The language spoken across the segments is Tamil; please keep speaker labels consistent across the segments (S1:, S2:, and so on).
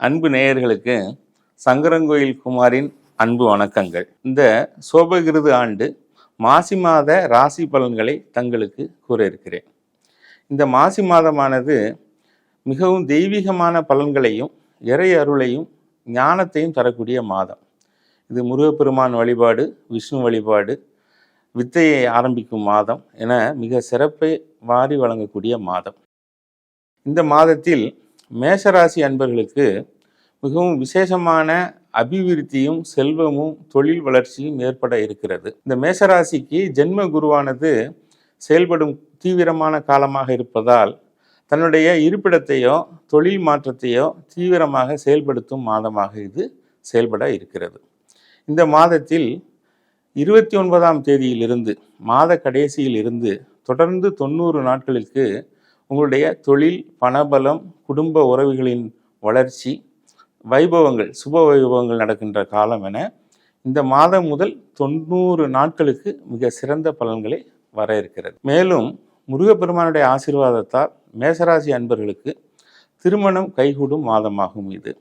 S1: அன்பு நேயர்களுக்கு சங்கரங்கோயில் குமாரின் அன்பு வணக்கங்கள். இந்த சோபகிருது ஆண்டு மாசி மாத ராசி பலன்களை தங்களுக்கு கூற இருக்கிறேன். இந்த மாசி மாதமானது மிகவும் தெய்வீகமான பலன்களையும் இறை அருளையும் ஞானத்தையும் தரக்கூடிய மாதம். இது முருகப்பெருமான் வழிபாடு விஷ்ணு வழிபாடு வித்தையை ஆரம்பிக்கும் மாதம் என மிக சிறப்பை வாரி வழங்கக்கூடிய மாதம். இந்த மாதத்தில் மேஷராசி அன்பர்களுக்கு மிகவும் விசேஷமான அபிவிருத்தியும் செல்வமும் தொழில் வளர்ச்சியும் ஏற்பட இருக்கிறது. இந்த மேஷராசிக்கு ஜென்ம குருவானது செயல்படும் தீவிரமான காலமாக இருப்பதால் தன்னுடைய இருப்பிடத்தையோ தொழில் மாற்றத்தையோ தீவிரமாக செயல்படுத்தும் மாதமாக இது செயல்பட இருக்கிறது. இந்த மாதத்தில் இருபத்தி ஒன்பதாம் தேதியிலிருந்து மாத கடைசியில் இருந்து தொடர்ந்து தொண்ணூறு நாட்களுக்கு உங்களுடைய தொழில் பணபலம் குடும்ப உறவுகளின் வளர்ச்சி வைபவங்கள் சுப வைபவங்கள் நடக்கின்ற காலம் என இந்த மாதம் முதல் தொண்ணூறு நாட்களுக்கு மிக சிறந்த பலன்களை வர இருக்கிறது. மேலும் முருகப்பெருமானுடைய ஆசீர்வாதத்தால் மேசராசி அன்பர்களுக்கு திருமணம் கைகூடும் மாதமாகும் இது.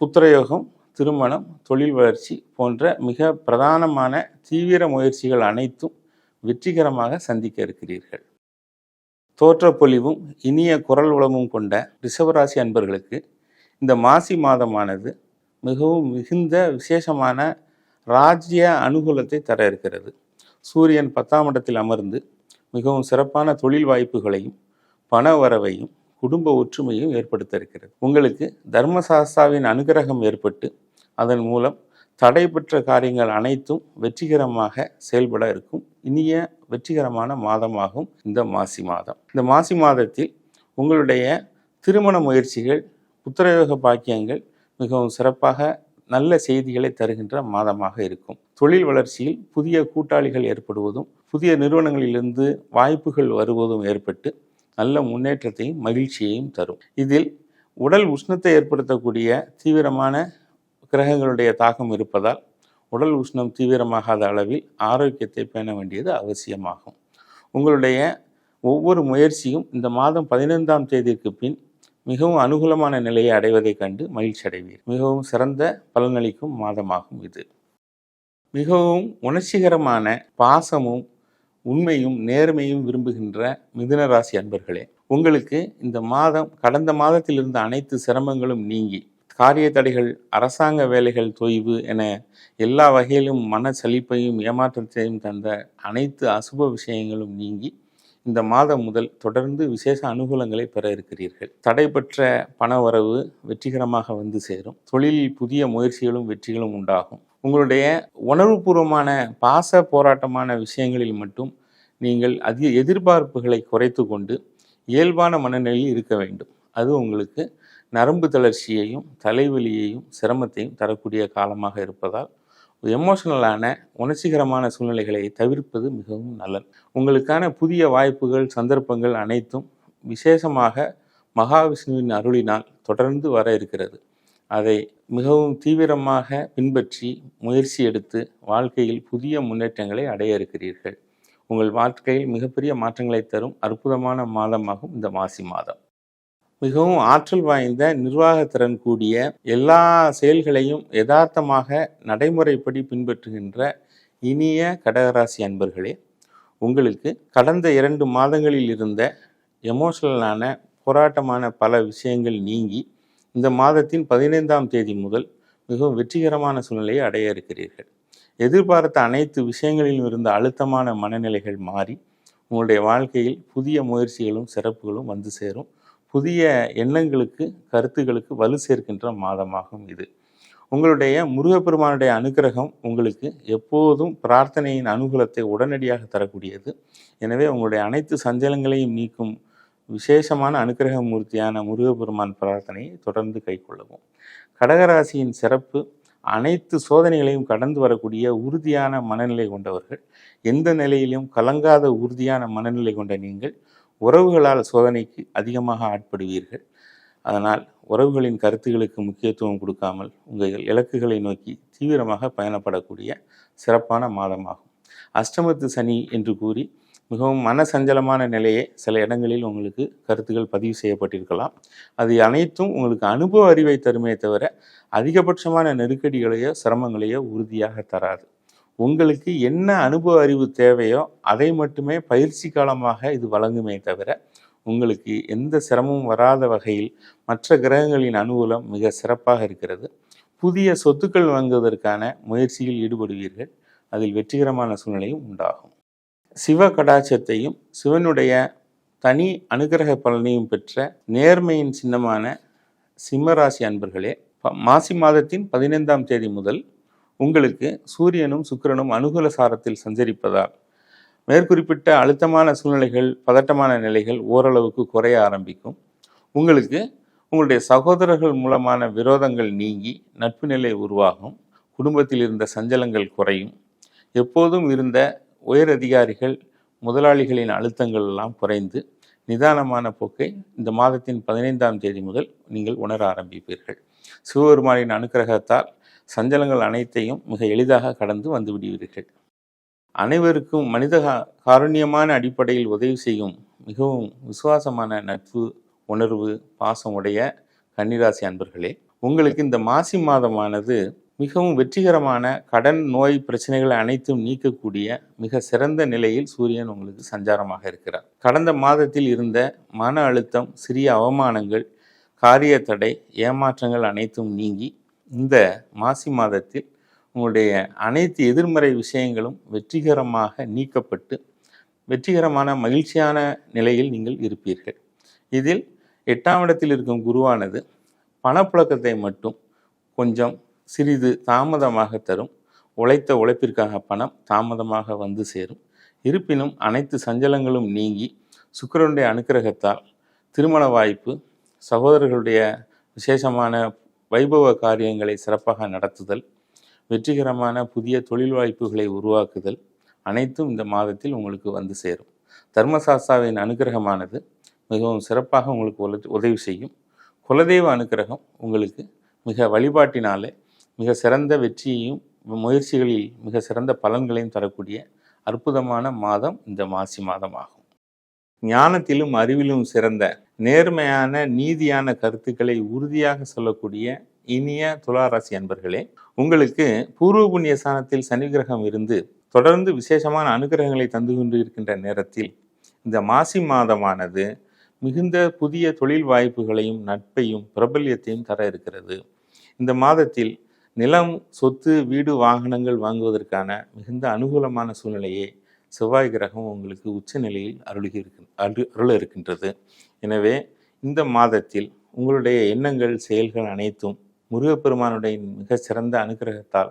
S1: புத்திரயோகம் திருமணம் தொழில் வளர்ச்சி போன்ற மிக பிரதானமான தீவிர முயற்சிகள் அனைத்தும் வெற்றிகரமாக சந்திக்க இருக்கிறீர்கள். தோற்றப்பொலிவும் இனிய குரல் வளமும் கொண்ட ரிஷபராசி அன்பர்களுக்கு இந்த மாசி மாதமானது மிகவும் மிகுந்த விசேஷமான ராஜ்ய அனுகூலத்தை தர இருக்கிறது. சூரியன் பத்தாம் இடத்தில் அமர்ந்து மிகவும் சிறப்பான தொழில் வாய்ப்புகளையும் பண வரவையும் குடும்ப ஒற்றுமையும் ஏற்படுத்த இருக்கிறது. உங்களுக்கு தர்மசாஸ்தாவின் அனுகிரகம் ஏற்பட்டு அதன் மூலம் தடைபெற்ற காரியங்கள் அனைத்தும் வெற்றிகரமாக செயல்பட இருக்கும். இனிய வெற்றிகரமான மாதமாகும் இந்த மாசி மாதம். இந்த மாசி மாதத்தில் உங்களுடைய திருமண முயற்சிகள் புத்திரயோக பாக்கியங்கள் மிகவும் சிறப்பாக நல்ல செய்திகளை தருகின்ற மாதமாக இருக்கும். தொழில் வளர்ச்சியில் புதிய கூட்டாளிகள் ஏற்படுவதும் புதிய நிறுவனங்களிலிருந்து வாய்ப்புகள் வருவதும் ஏற்பட்டு நல்ல முன்னேற்றத்தையும் மகிழ்ச்சியையும் தரும். இதில் உடல் உஷ்ணத்தை ஏற்படுத்தக்கூடிய தீவிரமான கிரகங்களுடைய தாக்கம் இருப்பதால் உடல் உஷ்ணம் தீவிரமாகாத அளவில் ஆரோக்கியத்தை பேண வேண்டியது அவசியமாகும். உங்களுடைய ஒவ்வொரு முயற்சியும் இந்த மாதம் பதினைந்தாம் தேதிக்கு பின் மிகவும் அனுகூலமான நிலையை அடைவதைக் கண்டு மகிழ்ச்சி அடைவீர். மிகவும் சிறந்த பலனளிக்கும் மாதமாகும் இது. மிகவும் உணர்ச்சிகரமான பாசமும் உண்மையும் நேர்மையும் விரும்புகின்ற மிதுன ராசி அன்பர்களே உங்களுக்கு இந்த மாதம் கடந்த மாதத்தில் இருந்த அனைத்து சிரமங்களும் நீங்கி காரிய தடைகள் அரசாங்க வேலைகள் தொய்வு என எல்லா வகையிலும் மன சலிப்பையும் ஏமாற்றத்தையும் தந்த அனைத்து அசுப விஷயங்களும் நீங்கி இந்த மாதம் முதல் தொடர்ந்து விசேஷ அனுகூலங்களை பெற இருக்கிறீர்கள். தடைபெற்ற பணவரவு வெற்றிகரமாக வந்து சேரும். தொழிலில் புதிய முயற்சிகளும் வெற்றிகளும் உண்டாகும். உங்களுடைய உணர்வுபூர்வமான பாச போராட்டமான விஷயங்களில் மட்டும் நீங்கள் அதிக எதிர்பார்ப்புகளை குறைத்து கொண்டு இயல்பான மனநிலையில் இருக்க வேண்டும். அது உங்களுக்கு நரம்பு தளர்ச்சியையும் தலைவலியையும் சிரமத்தையும் தரக்கூடிய காலமாக இருப்பதால் எமோஷனலான உணர்ச்சிகரமான சூழ்நிலைகளை தவிர்ப்பது மிகவும் நல்லது. உங்களுக்கான புதிய வாய்ப்புகள் சந்தர்ப்பங்கள் அனைத்தும் விசேஷமாக மகாவிஷ்ணுவின் அருளினால் தொடர்ந்து வர இருக்கிறது. அதை மிகவும் தீவிரமாக பின்பற்றி முயற்சி எடுத்து வாழ்க்கையில் புதிய முன்னேற்றங்களை அடைய இருக்கிறீர்கள். உங்கள் வாழ்க்கையில் மிகப்பெரிய மாற்றங்களை தரும் அற்புதமான மாதமாகும் இந்த மாசி மாதம். மிகவும் ஆற்றல் வாய்ந்த நிர்வாகத்திறன் கூடிய எல்லா செயல்களையும் யதார்த்தமாக நடைமுறைப்படி பின்பற்றுகின்ற இனிய கடகராசி அன்பர்களே உங்களுக்கு கடந்த இரண்டு மாதங்களில் இருந்த எமோஷனலான போராட்டமான பல விஷயங்கள் நீங்கி இந்த மாதத்தின் பதினைந்தாம் தேதி முதல் மிகவும் வெற்றிகரமான சூழ்நிலையை அடைய இருக்கிறீர்கள். எதிர்பார்த்த அனைத்து விஷயங்களிலும் இருந்த அழுத்தமான மனநிலைகள் மாறி உங்களுடைய வாழ்க்கையில் புதிய முயற்சிகளும் சிறப்புகளும் வந்து சேரும். புதிய எண்ணங்களுக்கு கருத்துகளுக்கு வலு சேர்க்கின்ற மாதமாகும் இது. உங்களுடைய முருகப்பெருமானுடைய அனுகிரகம் உங்களுக்கு எப்போதும் பிரார்த்தனையின் அனுகூலத்தை உடனடியாக தரக்கூடியது. எனவே உங்களுடைய அனைத்து சஞ்சலங்களையும் நீக்கும் விசேஷமான அனுக்கிரக மூர்த்தியான முருகப்பெருமான் பிரார்த்தனையை தொடர்ந்து கைக்கொள்ளவும். கடகராசியின் சிறப்பு அனைத்து சோதனைகளையும் கடந்து வரக்கூடிய உறுதியான மனநிலை கொண்டவர்கள். எந்த நிலையிலும் கலங்காத உறுதியான மனநிலை கொண்ட நீங்கள் உறவுகளால் சோதனைக்கு அதிகமாக ஆட்படுவீர்கள். அதனால் உறவுகளின் கருத்துகளுக்கு முக்கியத்துவம் கொடுக்காமல் உங்கள் இலக்குகளை நோக்கி தீவிரமாக பயணப்படக்கூடிய சிறப்பான மாதமாகும். அஷ்டமத்து சனி என்று கூறி மிகவும் மன சஞ்சலமான நிலையே சில இடங்களில் உங்களுக்கு கருத்துக்கள் பதிவு செய்யப்பட்டிருக்கலாம். அது அனைத்தும் உங்களுக்கு அனுபவ அறிவை தருமே தவிர அதிகபட்சமான நெருக்கடிகளையோ சிரமங்களையோ உறுதியாக தராது. உங்களுக்கு என்ன அனுபவ அறிவு தேவையோ அதை மட்டுமே பயிற்சி காலமாக இது வழங்குமே தவிர உங்களுக்கு எந்த சிரமமும் வராத வகையில் மற்ற கிரகங்களின் அனுகூலம் மிக சிறப்பாக இருக்கிறது. புதிய சொத்துக்கள் வாங்குவதற்கான முயற்சியில் ஈடுபடுவீர்கள். அதில் வெற்றிகரமான சூழ்நிலையும் உண்டாகும். சிவ கடாட்சத்தையும் சிவனுடைய தனி அனுகிரக பலனையும் பெற்ற நேர்மையின் சின்னமான சிம்மராசி அன்பர்களே மாசி மாதத்தின் பதினைந்தாம் தேதி முதல் உங்களுக்கு சூரியனும் சுக்கிரனும் அனுகூல சாரத்தில் சஞ்சரிப்பதால் மேற்குறிப்பிட்ட அழுத்தமான சூழ்நிலைகள் பதட்டமான நிலைகள் ஓரளவுக்கு குறைய ஆரம்பிக்கும். உங்களுக்கு உங்களுடைய சகோதரர்கள் மூலமான விரோதங்கள் நீங்கி நட்பு நிலை உருவாகும். குடும்பத்தில் இருந்த சஞ்சலங்கள் குறையும். எப்போதும் இருந்த உயர் அதிகாரிகள் முதலாளிகளின் அழுத்தங்கள் எல்லாம் குறைந்து நிதானமான போக்கை இந்த மாதத்தின் பதினைந்தாம் தேதி முதல் நீங்கள் உணர ஆரம்பிப்பீர்கள். சிவபெருமானின் அனுக்கிரகத்தால் சஞ்சலங்கள் அனைத்தையும் மிக எளிதாக கடந்து வந்து விடுவீர்கள் அனைவருக்கும் மனித கா- காருண்யமான அடிப்படையில் உதவி செய்யும் மிகவும் விசுவாசமான நட்பு உணர்வு பாசம் உடைய கன்னிராசி அன்பர்களே உங்களுக்கு இந்த மாசி மாதமானது மிகவும் வெற்றிகரமான கடன் நோய் பிரச்சனைகளை அனைத்தும் நீக்கக்கூடிய மிக சிறந்த நிலையில் சூரியன் உங்களுக்கு சஞ்சாரமாக இருக்கிறார். கடந்த மாதத்தில் இருந்த மன அழுத்தம் சிறிய அவமானங்கள் காரிய தடை ஏமாற்றங்கள் அனைத்தும் நீங்கி இந்த மாசி மாதத்தில் உங்களுடைய அனைத்து எதிர்மறை விஷயங்களும் வெற்றிகரமாக நீக்கப்பட்டு வெற்றிகரமான மகிழ்ச்சியான நிலையில் நீங்கள் இருப்பீர்கள். இதில் எட்டாம் இடத்தில் இருக்கும் குருவானது பணப்புழக்கத்தை மட்டும் கொஞ்சம் சிறிது தாமதமாக தரும். உழைத்த உழைப்பிற்காக பணம் தாமதமாக வந்து சேரும். இருப்பினும் அனைத்து சஞ்சலங்களும் நீங்கி சுக்கிரனுடைய அனுக்கிரகத்தால் திருமண வாய்ப்பு சகோதரர்களுடைய விசேஷமான வைபவ காரியங்களை சிறப்பாக நடத்துதல் வெற்றிகரமான புதிய தொழில் வாய்ப்புகளை உருவாக்குதல் அனைத்தும் இந்த மாதத்தில் உங்களுக்கு வந்து சேரும். தர்மசாஸ்தாவின் அனுகிரகமானது மிகவும் சிறப்பாக உங்களுக்கு உதவி செய்யும். குலதெய்வ அனுகிரகம் உங்களுக்கு மிக வழிபாட்டினாலே மிக சிறந்த வெற்றியையும் முயற்சிகளில் மிக சிறந்த பலன்களையும் தரக்கூடிய அற்புதமான மாதம் இந்த மாசி மாதமாகும். ஞானத்திலும் அறிவிலும் சிறந்த நேர்மையான நீதியான கருத்துக்களை உறுதியாக சொல்லக்கூடிய இனிய துளாராசி அன்பர்களே உங்களுக்கு பூர்வ புண்ணிய ஸ்தானத்தில் சனி கிரகம் இருந்து தொடர்ந்து விசேஷமான அனுகிரகங்களை தந்து கொண்டு இருக்கின்ற நேரத்தில் இந்த மாசி மாதமானது மிகுந்த புதிய தொழில் வாய்ப்புகளையும் நட்பையும் பிரபல்யத்தையும் தர இருக்கிறது. இந்த மாதத்தில் நிலம் சொத்து வீடு வாகனங்கள் வாங்குவதற்கான மிகுந்த அனுகூலமான சூழ்நிலையை செவ்வாய் கிரகம் உங்களுக்கு உச்ச நிலையில் அருளுகி இருக்கு அரு அருள இருக்கின்றது. எனவே இந்த மாதத்தில் உங்களுடைய எண்ணங்கள் செயல்கள் அனைத்தும் முருகப்பெருமானுடைய மிக சிறந்த அனுகிரகத்தால்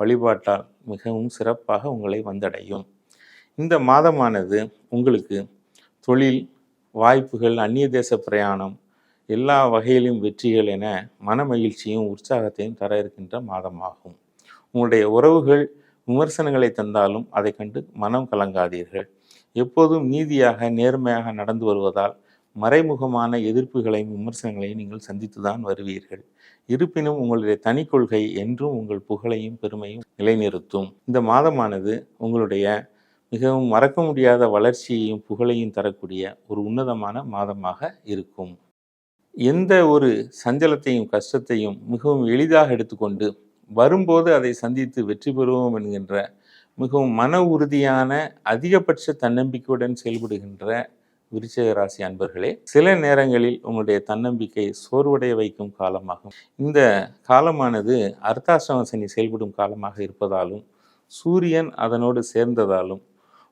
S1: வழிபாட்டால் மிகவும் சிறப்பாக உங்களை வந்தடையும். இந்த மாதமானது உங்களுக்கு தொழில் வாய்ப்புகள் அந்நிய தேச பிரயாணம் எல்லா வகையிலும் வெற்றிகள் என மன மகிழ்ச்சியும் உற்சாகத்தையும் தர இருக்கின்ற மாதமாகும். உங்களுடைய உறவுகள் விமர்சனங்களை தந்தாலும் அதை கண்டு மனம் கலங்காதீர்கள். எப்போதும் நீதியாக நேர்மையாக நடந்து வருவதால் மறைமுகமான எதிர்ப்புகளையும் விமர்சனங்களையும் நீங்கள் சந்தித்துதான் வருவீர்கள். இருப்பினும் உங்களுடைய தனி கொள்கை என்றும் உங்கள் புகழையும் பெருமையும் நிலைநிறுத்தும். இந்த மாதமானது உங்களுடைய மிகவும் மறக்க முடியாத வளர்ச்சியையும் புகழையும் தரக்கூடிய ஒரு உன்னதமான மாதமாக இருக்கும். எந்த ஒரு சஞ்சலத்தையும் கஷ்டத்தையும் மிகவும் எளிதாக எடுத்துக்கொண்டு வரும்போது அதை சந்தித்து வெற்றி பெறுவோம் என்கின்ற மிகவும் மன உறுதியான அதிகபட்ச தன்னம்பிக்கையுடன் செயல்படுகின்ற விருச்சக ராசி அன்பர்களே சில நேரங்களில் உங்களுடைய தன்னம்பிக்கை சோர்வடைய வைக்கும் காலமாகும். இந்த காலமானது அர்த்தாசிரம சனி செயல்படும் காலமாக இருப்பதாலும் சூரியன் அதனோடு சேர்ந்ததாலும்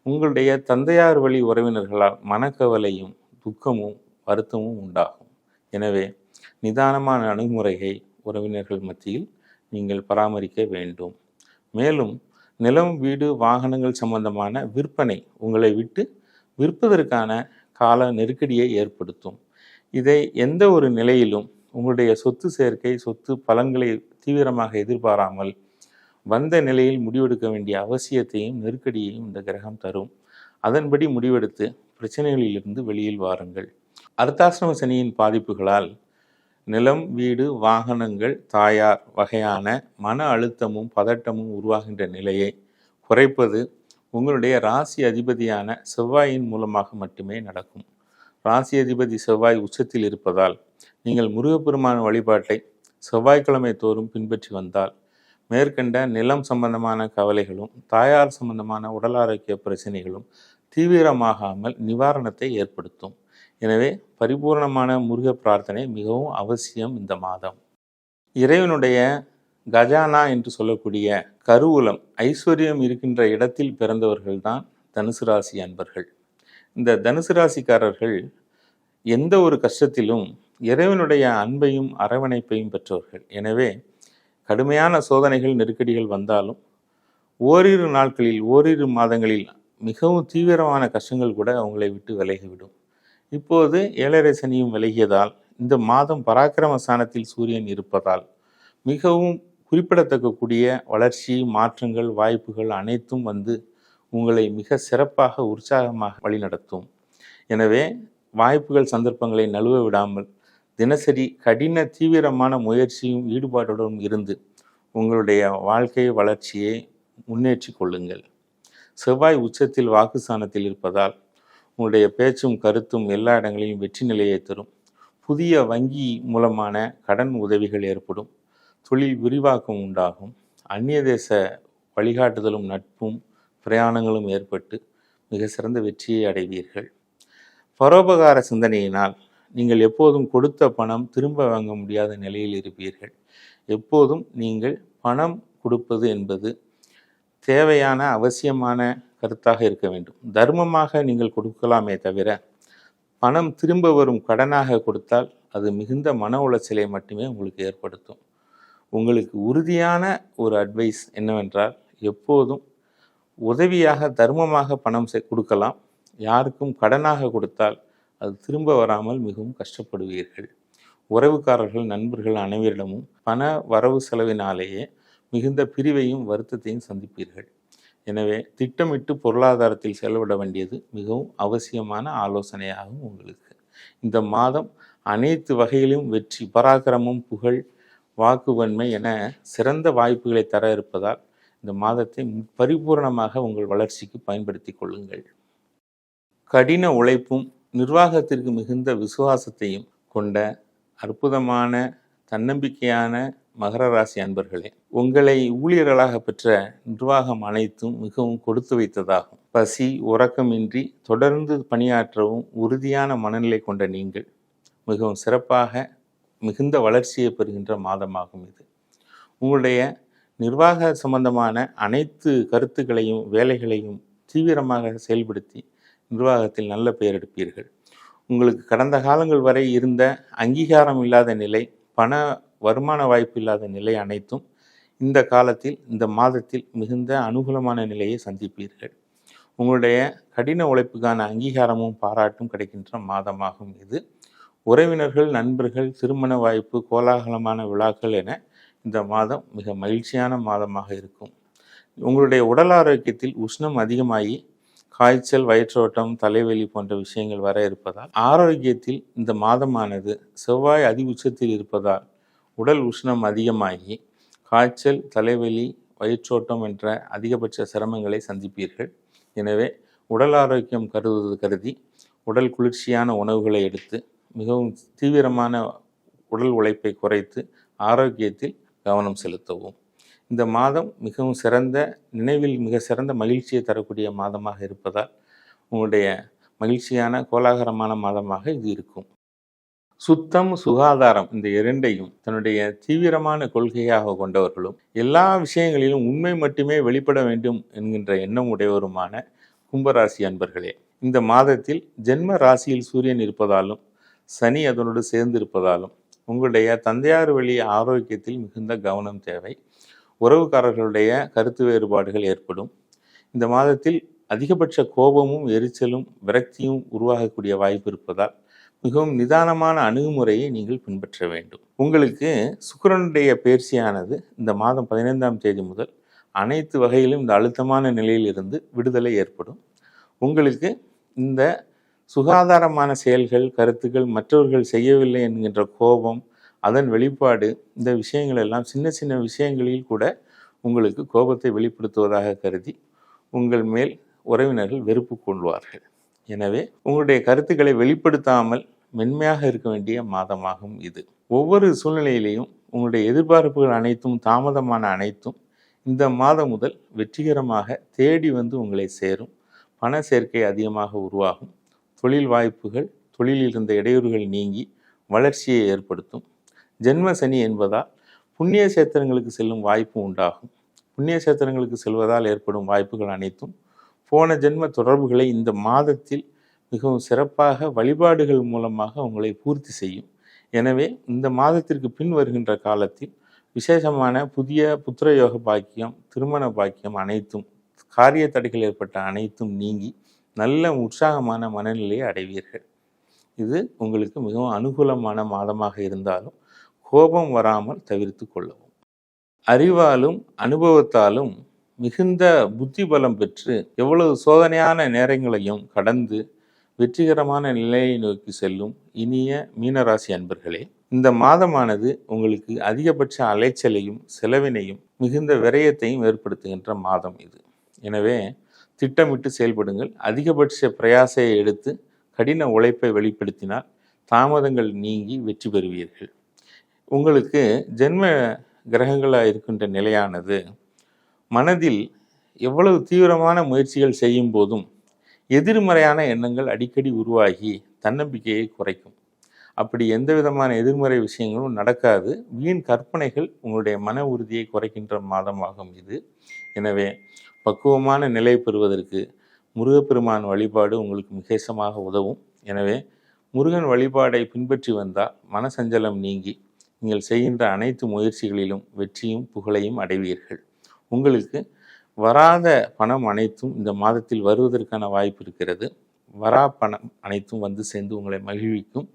S1: உங்களுடைய தந்தையார் வழி உறவினர்களால் மனக்கவலையும் துக்கமும் வருத்தமும் உண்டாகும். எனவே நிதானமான அணுகுமுறையை உறவினர்கள் மத்தியில் நீங்கள் பராமரிக்க வேண்டும். மேலும் நிலம் வீடு வாகனங்கள் சம்பந்தமான விற்பனை உங்களை விட்டு விற்பதற்கான கால நெருக்கடியை ஏற்படுத்தும். இதை எந்த ஒரு நிலையிலும் உங்களுடைய சொத்து சேர்க்கை சொத்து பலன்களை தீவிரமாக எதிர்பாராமல் வந்த நிலையில் முடிவெடுக்க வேண்டிய அவசியத்தையும் நெருக்கடியையும் இந்த கிரகம் தரும். அதன்படி முடிவெடுத்து பிரச்சனைகளிலிருந்து வெளியில் வாருங்கள். அர்த்தாசிரம சனியின் பாதிப்புகளால் நிலம் வீடு வாகனங்கள் தாயார் வகையான மன அழுத்தமும் பதட்டமும் உருவாகின்ற நிலையை குறைப்பது உங்களுடைய ராசி அதிபதியான செவ்வாயின் மூலமாக மட்டுமே நடக்கும். ராசி அதிபதி செவ்வாய் உச்சத்தில் இருப்பதால் நீங்கள் முருகப்பெருமான வழிபாட்டை செவ்வாய்க்கிழமை தோறும் பின்பற்றி வந்தால் மேற்கண்ட நிலம் சம்பந்தமான கவலைகளும் தாயார் சம்பந்தமான உடல் ஆரோக்கிய பிரச்சனைகளும் தீவிரமாகாமல் நிவாரணத்தை ஏற்படுத்தும். எனவே பரிபூர்ணமான முருக பிரார்த்தனை மிகவும் அவசியம் இந்த மாதம். இறைவனுடைய கஜானா என்று சொல்லக்கூடிய கருவூலம் ஐஸ்வர்யம் இருக்கின்ற இடத்தில் பிறந்தவர்கள்தான் தனுசு ராசி அன்பர்கள். இந்த தனுசு ராசிக்காரர்கள் எந்த ஒரு கஷ்டத்திலும் இறைவனுடைய அன்பையும் அரவணைப்பையும் பெற்றவர்கள். எனவே கடுமையான சோதனைகள் நெருக்கடிகள் வந்தாலும் ஓரிரு நாட்களில் ஓரிரு மாதங்களில் மிகவும் தீவிரமான கஷ்டங்கள் கூட அவங்களை விட்டு விலகிவிடும். இப்போது ஏழரை சனியும் விலகியதால் இந்த மாதம் பராக்கிரம ஸ்தானத்தில் சூரியன் இருப்பதால் மிகவும் குறிப்பிடத்தக்கக்கூடிய வளர்ச்சி மாற்றங்கள் வாய்ப்புகள் அனைத்தும் வந்து உங்களை மிக சிறப்பாக உற்சாகமாக வழிநடத்தும். எனவே வாய்ப்புகள் சந்தர்ப்பங்களை நழுவ விடாமல் தினசரி கடின தீவிரமான முயற்சியும் ஈடுபாட்டுடன் இருந்து உங்களுடைய வாழ்க்கை வளர்ச்சியை முன்னேற்றி கொள்ளுங்கள். செவ்வாய் உச்சத்தில் வாக்குஸ்தானத்தில் இருப்பதால் உங்களுடைய பேச்சும் கருத்தும் எல்லா இடங்களிலும் வெற்றி நிலையை தரும். புதிய வங்கி மூலமான கடன் உதவிகள் ஏற்படும். தொழில் விரிவாக்கம் உண்டாகும். அந்நிய தேச வழிகாட்டுதலும் நட்பும் பிரயாணங்களும் ஏற்பட்டு மிக சிறந்த வெற்றியை அடைவீர்கள். பரோபகார சிந்தனையினால் நீங்கள் எப்போதும் கொடுத்த பணம் திரும்ப வாங்க முடியாத நிலையில் இருப்பீர்கள். எப்போதும் நீங்கள் பணம் கொடுப்பது என்பது தேவையான அவசியமான கருத்தாக இருக்க வேண்டும். தர்மமாக நீங்கள் கொடுக்கலாமே தவிர பணம் திரும்ப வரும் கடனாக கொடுத்தால் அது மிகுந்த மன உளைச்சலை மட்டுமே உங்களுக்கு ஏற்படுத்தும். உங்களுக்கு உறுதியான ஒரு அட்வைஸ் என்னவென்றால் எப்போதும் உதவியாக தர்மமாக பணம் செ- கொடுக்கலாம். யாருக்கும் கடனாக கொடுத்தால் அது திரும்ப வராமல் மிகவும் கஷ்டப்படுவீர்கள். உறவுக்காரர்கள் நண்பர்கள் அனைவரிடமும் பண வரவு செலவினாலேயே மிகுந்த பிரிவையும் வருத்தத்தையும் சந்திப்பீர்கள். எனவே திட்டமிட்டு பொருளாதாரத்தில் செலவிட வேண்டியது மிகவும் அவசியமான ஆலோசனையாகும் உங்களுக்கு. இந்த மாதம் அனைத்து வகையிலும் வெற்றி பராக்கிரமம் புகழ் வாக்குவன்மை என சிறந்த வாய்ப்புகளை தர இருப்பதால் இந்த மாதத்தை பரிபூரணமாக உங்கள் வளர்ச்சிக்கு பயன்படுத்தி கொள்ளுங்கள். கடின உழைப்பும் நிர்வாகத்திற்கு மிகுந்த விசுவாசத்தையும் கொண்ட அற்புதமான தன்னம்பிக்கையான மகர ராசி அன்பர்களே உங்களை ஊழியர்களாக பெற்ற நிர்வாகம் அனைத்தும் மிகவும் கொடுத்து வைத்ததாகும். பசி உறக்கமின்றி தொடர்ந்து பணியாற்றவும் உறுதியான மனநிலை கொண்ட நீங்கள் மிகவும் சிறப்பாக மிகுந்த வளர்ச்சியை பெறுகின்ற மாதமாகும் இது. உங்களுடைய நிர்வாக சம்பந்தமான அனைத்து கருத்துக்களையும் வேலைகளையும் தீவிரமாக செயல்படுத்தி நிர்வாகத்தில் நல்ல பெயர் எடுப்பீர்கள். உங்களுக்கு கடந்த காலங்கள் வரை இருந்த அங்கீகாரம் இல்லாத நிலை பண வருமான வாய்ப்பு இல்லாத நிலை அனைத்தும் இந்த காலத்தில் இந்த மாதத்தில் மிகுந்த அனுகூலமான நிலையை சந்திப்பீர்கள். உங்களுடைய கடின உழைப்புக்கான அங்கீகாரமும் பாராட்டும் கிடைக்கின்ற மாதமாகும் இது. உறவினர்கள் நண்பர்கள் திருமண வாய்ப்பு கோலாகலமான விழாக்கள் என இந்த மாதம் மிக மகிழ்ச்சியான மாதமாக இருக்கும். உங்களுடைய உடல் ஆரோக்கியத்தில் உஷ்ணம் அதிகமாகி காய்ச்சல் வயிற்றோட்டம் தலைவலி போன்ற விஷயங்கள் வர இருப்பதால் ஆரோக்கியத்தில் இந்த மாதமானது செவ்வாய் அதி உச்சத்தில் இருப்பதால் உடல் உஷ்ணம் அதிகமாகி காய்ச்சல் தலைவலி வயிற்றோட்டம் என்ற அதிகபட்ச சிரமங்களை சந்திப்பீர்கள். எனவே உடல் ஆரோக்கியம் கருதுவது கருதி உடல் குளிர்ச்சியான உணவுகளை எடுத்து மிகவும் தீவிரமான உடல் உழைப்பை குறைத்து ஆரோக்கியத்தில் கவனம் செலுத்தவும். இந்த மாதம் மிகவும் சிறந்த நினைவில் மிக சிறந்த மகிழ்ச்சியை தரக்கூடிய மாதமாக இருப்பதால் உங்களுடைய மகிழ்ச்சியான கோலாகலமான மாதமாக இது இருக்கும். சுத்தம் சுகாதாரம் இந்த இரண்டையும் தன்னுடைய தீவிரமான கொள்கையாக கொண்டவர்களும் எல்லா விஷயங்களிலும் உண்மை மட்டுமே வெளிப்பட வேண்டும் என்கின்ற எண்ணம் உடையவருமான கும்பராசி அன்பர்களே. இந்த மாதத்தில் ஜென்ம ராசியில் சூரியன் இருப்பதாலும் சனி அதனோடு சேர்ந்து இருப்பதாலும் உங்களுடைய தந்தையார் வழி ஆரோக்கியத்தில் மிகுந்த கவனம் தேவை. உறவுக்காரர்களுடைய கருத்து வேறுபாடுகள் ஏற்படும். இந்த மாதத்தில் அதிகபட்ச கோபமும் எரிச்சலும் விரக்தியும் உருவாகக்கூடிய வாய்ப்பு இருப்பதால் மிகவும் நிதானமான அணுகுமுறையை நீங்கள் பின்பற்ற வேண்டும். உங்களுக்கு சுக்கரனுடைய பயிற்சியானது இந்த மாதம் பதினைந்தாம் தேதி முதல் அனைத்து வகையிலும் இந்த அழுத்தமான நிலையிலிருந்து விடுதலை ஏற்படும். உங்களுக்கு இந்த சுகாதாரமான செயல்கள் கருத்துக்கள் மற்றவர்கள் செய்யவில்லை என்கின்ற கோபம் அதன் வெளிப்பாடு இந்த விஷயங்கள் எல்லாம் சின்ன சின்ன விஷயங்களில் கூட உங்களுக்கு கோபத்தை வெளிப்படுத்துவதாக கருதி உங்கள் மேல் உறவினர்கள் வெறுப்பு கொள்வார்கள் எனவே உங்களுடைய கருத்துக்களை வெளிப்படுத்தாமல் மென்மையாக இருக்க வேண்டிய மாதமாகும் இது. ஒவ்வொரு சூழ்நிலையிலையும் உங்களுடைய எதிர்பார்ப்புகள் அனைத்தும் தாமதமான அனைத்தும் இந்த மாதம் முதல் வெற்றிகரமாக தேடி வந்து உங்களை சேரும். பண சேர்க்கை அதிகமாக உருவாகும். தொழில் வாய்ப்புகள் தொழிலில் இருந்த இடையூறுகள் நீங்கி வளர்ச்சியை ஏற்படுத்தும். ஜென்ம சனி என்பதால் புண்ணிய சேத்திரங்களுக்கு செல்லும் வாய்ப்பு உண்டாகும். புண்ணிய சேத்திரங்களுக்கு செல்வதால் ஏற்படும் வாய்ப்புகள் அனைத்தும் போன ஜென்ம தொடர்புகளை இந்த மாதத்தில் மிகவும் சிறப்பாக வழிபாடுகள் மூலமாக உங்களை பூர்த்தி செய்யும். எனவே இந்த மாதத்திற்கு பின் வருகின்ற காலத்தில் விசேஷமான புதிய புத்திரயோக பாக்கியம் திருமண பாக்கியம் அனைத்தும் காரிய தடைகள் ஏற்பட்ட அனைத்தும் நீங்கி நல்ல உற்சாகமான மனநிலையை அடைவீர்கள். இது உங்களுக்கு மிகவும் அனுகூலமான மாதமாக இருந்தாலும் கோபம் வராமல் தவிர்த்து கொள்ளவும். அறிவாலும் அனுபவத்தாலும் மிகுந்த புத்தி பலம் பெற்று எவ்வளவு சோதனையான நேரங்களையும் கடந்து வெற்றிகரமான நிலையை நோக்கி செல்லும் இனிய மீனராசி அன்பர்களே இந்த மாதமானது உங்களுக்கு அதிகபட்ச அலைச்சலையும் செலவினையும் மிகுந்த விரயத்தையும் ஏற்படுத்துகின்ற மாதம் இது. எனவே திட்டமிட்டு செயல்படுங்கள். அதிகபட்ச பிரயாசையை எடுத்து கடின உழைப்பை வெளிப்படுத்தினால் தாமதங்கள் நீங்கி வெற்றி பெறுவீர்கள். உங்களுக்கு ஜென்ம கிரகங்களாக இருக்கின்ற நிலையானது மனதில் எவ்வளவு தீவிரமான முயற்சிகள் செய்யும் போதும் எதிர்மறையான எண்ணங்கள் அடிக்கடி உருவாகி தன்னம்பிக்கையை குறைக்கும். அப்படி எந்த விதமான எதிர்மறை விஷயங்களும் நடக்காது. வீண் கற்பனைகள் உங்களுடைய மன உறுதியை குறைக்கின்ற மாதமாகும் இது. எனவே பக்குவமான நிலை பெறுவதற்கு முருகப்பெருமான் வழிபாடு உங்களுக்கு மிகேசமாக உதவும். எனவே முருகன் வழிபாடை பின்பற்றி வந்தால் மனசஞ்சலம் நீங்கி நீங்கள் செய்கின்ற அனைத்து முயற்சிகளிலும் வெற்றியும் புகழையும் அடைவீர்கள். உங்களுக்கு வராத பணம் அனைத்தும் இந்த மாதத்தில் வருவதற்கான வாய்ப்பு இருக்கிறது. வரா பணம் அனைத்தும் வந்து சேர்ந்து உங்களை மகிழ்விக்கும்.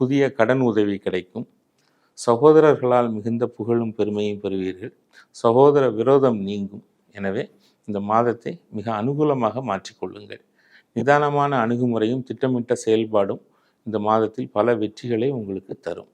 S1: புதிய கடன் உதவி கிடைக்கும். சகோதரர்களால் மிகுந்த புகழும் பெருமையும் பெறுவீர்கள். சகோதர விரோதம் நீங்கும். எனவே இந்த மாதத்தை மிக அனுகூலமாக மாற்றிக்கொள்ளுங்கள். நிதானமான அணுகுமுறையும் திட்டமிட்ட செயல்பாடும் இந்த மாதத்தில் பல வெற்றிகளை உங்களுக்கு தரும்.